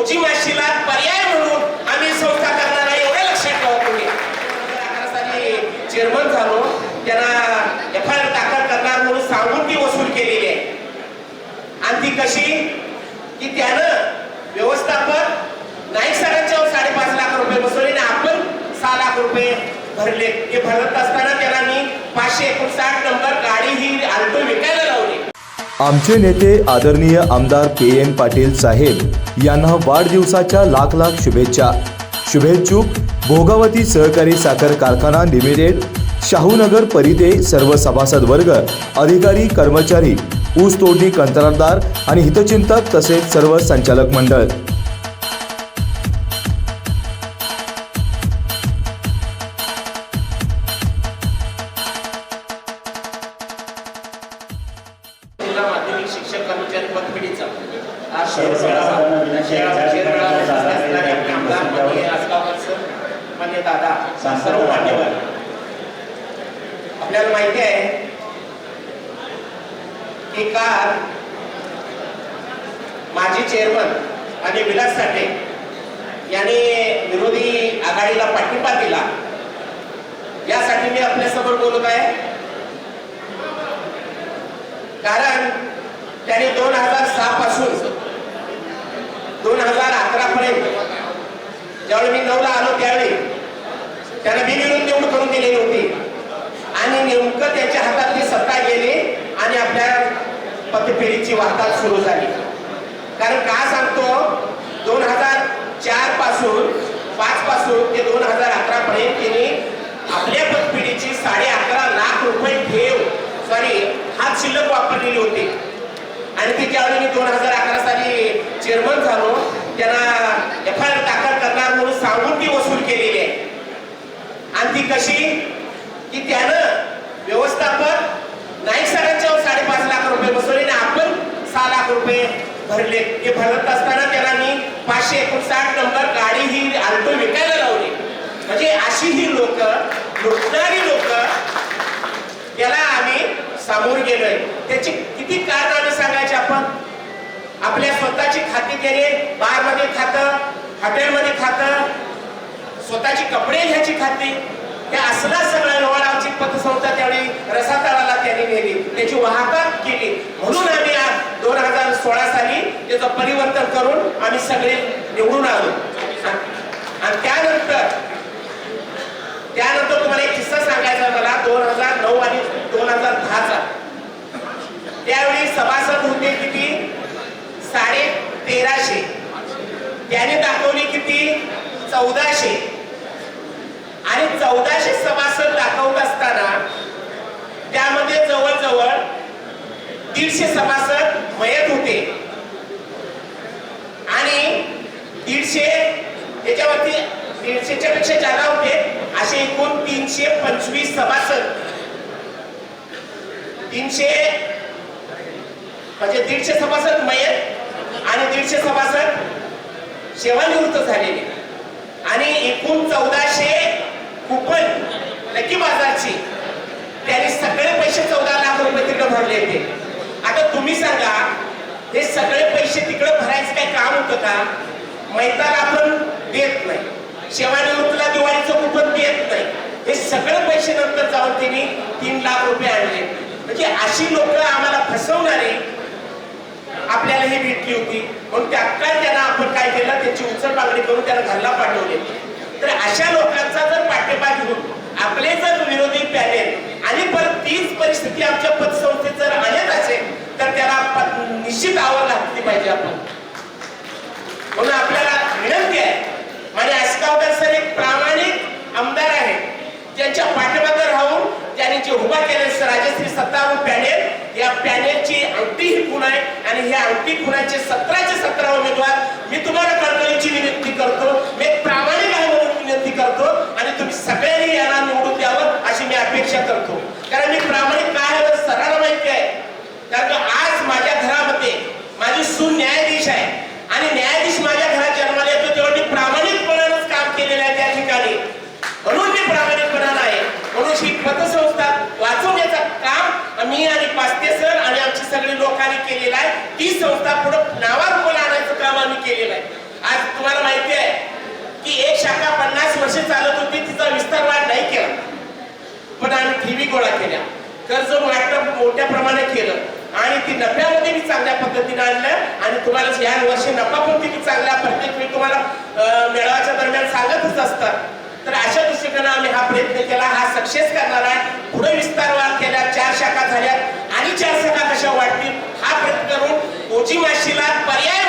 फौजी माशीला पर्याय म्हणून आम्ही संस्था करणार आहे एवढ्या लक्षात ठेवा तुम्ही. अकरा साली चेअरमन झालो त्यांना एफ आय आर दाखल करणार म्हणून सांगून ती वसूल केलेली आहे. आणि ती कशी? की त्यानं व्यवस्थापक नाईक सरांच्यावर साडेपाच लाख रुपये बसवले आणि आपण सहा लाख रुपये भरले. ते भरत असताना त्याला मी पाचशे एकोणसाठ नंबर गाडी ही आल्टो विकायला लावली. आमचे नेते आदरणीय आमदार के एन पाटील साहेब यांना वाढदिवसाच्या लाख लाख शुभेच्छा. शुभेच्छुक भोगावती सहकारी साखर कारखाना लिमिटेड शाहूनगर परिते सर्व सभासद वर्ग अधिकारी कर्मचारी ऊस तोडणी कंत्राटदार आणि हितचिंतक तसेच सर्व संचालक मंडळ. जिल्हा माध्यमिक शिक्षक कर्मचारी पतपिढीचा आज माननीय आसगावकर सर, दादा सर्व मान्यवर. आपल्याला माहिती आहे की काल माजी चेअरमन आणि विलास साठे यांनी विरोधी आघाडीला पाठिंबा दिला. यासाठी मी आपल्यासमोर बोलत आहे. कारण त्याने दोन हजार सहा पासून दोन हजार अकरा पर्यंत ज्यावेळी मी नऊला आलो त्यावेळी त्याने बिनविरोध निवड करून दिलेली होती. आणि नेमकं त्याच्या हातातली सत्ता गेली आणि आपल्या पतपेढीची वार्ता सुरू झाली. कारण का सांगतो दोन हजार चारपासून पाच पासून ते दोन हजार अकरा पर्यंत त्यांनी आपल्या पतपिढीची साडे अकरा लाख रुपये ठेव सॉरी हात शिल्लक वापरलेली होती. आणि ती ज्यावेळी मी दोन हजार अकरा साली चेअरमन झालो त्यांना एफ आय आर दाखल करणार म्हणून सांगून ती वसूल केलेली आहे. आणि ती कशी? की त्यानं व्यवस्थापक नाईक सरांच्यावर साडेपाच लाख रुपये बसवले आणि आपण सहा लाख रुपये भरले. ते भरत असताना त्याला मी पाचशे एकोणसाठ नंबर गाडी ही आल्टो विकायला लावली. म्हणजे अशी ही लोक लुटणार लोक त्याला आम्ही सामोर गेलोय त्याची किती कारण सांगायची आपण? आपल्या स्वतःची खाती केले बारमध्ये खातं हॉटेलमध्ये खातं स्वतःची कपडे घ्यायची खाती. त्या असला सगळा व्यवहार आमची पतसंस्था त्यावेळी रसातळाला त्यांनी नेली. त्याची वाहतूक केली. म्हणून आम्ही आज दोन हजार सोळा साली त्याचं परिवर्तन करून आम्ही सगळे निवडून आलो आणि त्यानंतर त्यानंतर तुम्हाला एक किस्सा सांगायचा आहे मला दोन हजार नऊ आणि दोन हजार दहाचा त्यावेळी सभासद होते किती साडे तेराशे. त्याने दाखवली किती? चौदाशे. आणि चौदाशे सभासद दाखवत असताना त्यामध्ये जवळजवळ दीडशे सभासद मयत होते. आणि दीडशे त्याच्यावरती दीडशेच्या पेक्षा जादा होते असे एकूण तीनशे पंचवीस सभासद. तीनशे म्हणजे दीडशे सभासद मयत आणि दीडशे सभासद सेवानिवृत्त झालेले. आणि एकूण चौदाशे कुपन नक्की बाजारची. त्यांनी सगळे पैसे चौदा लाख रुपये तिकडे भरले होते. आता तुम्ही सांगा हे सगळे पैसे तिकडे भरायचं काय काम होतं का? मैताला आपण देत नाही. सेवानिवृत्तीला दिवाळीचं कुपन देत नाही. हे सगळे पैसे नंतर जाऊन त्यांनी तीन लाख रुपये आणले. म्हणजे अशी लोक आम्हाला फसवणारे आपल्याला ही भेटली होती. म्हणून त्यात त्यांना आपण काय केलं त्याची उचल मागणी करून त्याला घरला पाठवले. तर अशा लोकांचा जर पाठिंबा घेऊन आपले जर विरोधी पॅनेल आणि परत तीच परिस्थिती आमच्या पतसंस्थेत जर आणत असेल तर त्याला निश्चित आवड घातली पाहिजे आपण. म्हणून आपल्याला विनंती आहे. माझे आसगावकर सर एक प्रामाणिक आमदार आहे ज्यांच्या पाठीमागे राहून त्यांनी जे उभा केले राजश्री सत्तावन्न पॅनेल या पॅनेलची अंगठी ही खूण आहे आणि हे अंगठी खुणाचे सतराचे सतरा उमेदवार मी तुम्हाला कळकळीची विनंती करतो. मी प्रामाणिक आहे म्हणून विनंती करतो आणि तुम्ही सगळ्यांनी यांना निवडून द्यावं अशी मी अपेक्षा करतो. कारण मी प्रामाणिक काय आहे हे माहिती आहे. कारण आज माझ्या घरामध्ये माझी सून न्यायाधीश आहे. आणि न्यायाधीश माझ्या घरात जन्माला येतो तेव्हा मी प्रामाणिकपणानंच काम केलेलं आहे त्या ठिकाणी. म्हणून मी प्रामाणिकपणानं आहे. म्हणून ही पतसंस्था वाचवण्याचं काम मी आणि पाच ते केलेला आहे. ती संस्था पुढे नावार कोण आणायचं काम आम्ही केलेलं आहे. आज तुम्हाला माहिती आहे की एक शाखा पन्नास वर्ष चालत होती तिचा विस्तार वाढ नाही केला. पण आम्ही ठेवी गोळा केल्या. कर्ज वाटप मोठ्या प्रमाणे केलं. आणि ती नफ्यामध्ये मी चांगल्या पद्धतीने आणलं. आणि तुम्हाला या वर्षी नफा पण तिने चांगला प्रत्येक मी तुम्हाला मेळाव्याच्या दरम्यान सांगतच असतात. तर अशा दृष्टिकोनाने आम्ही हा प्रयत्न केला. हा सक्सेस करणार आहे. पुढे विस्तार वाढ केला चार शाखा झाल्या. आणि चार तुझी म्हशीला पर्याय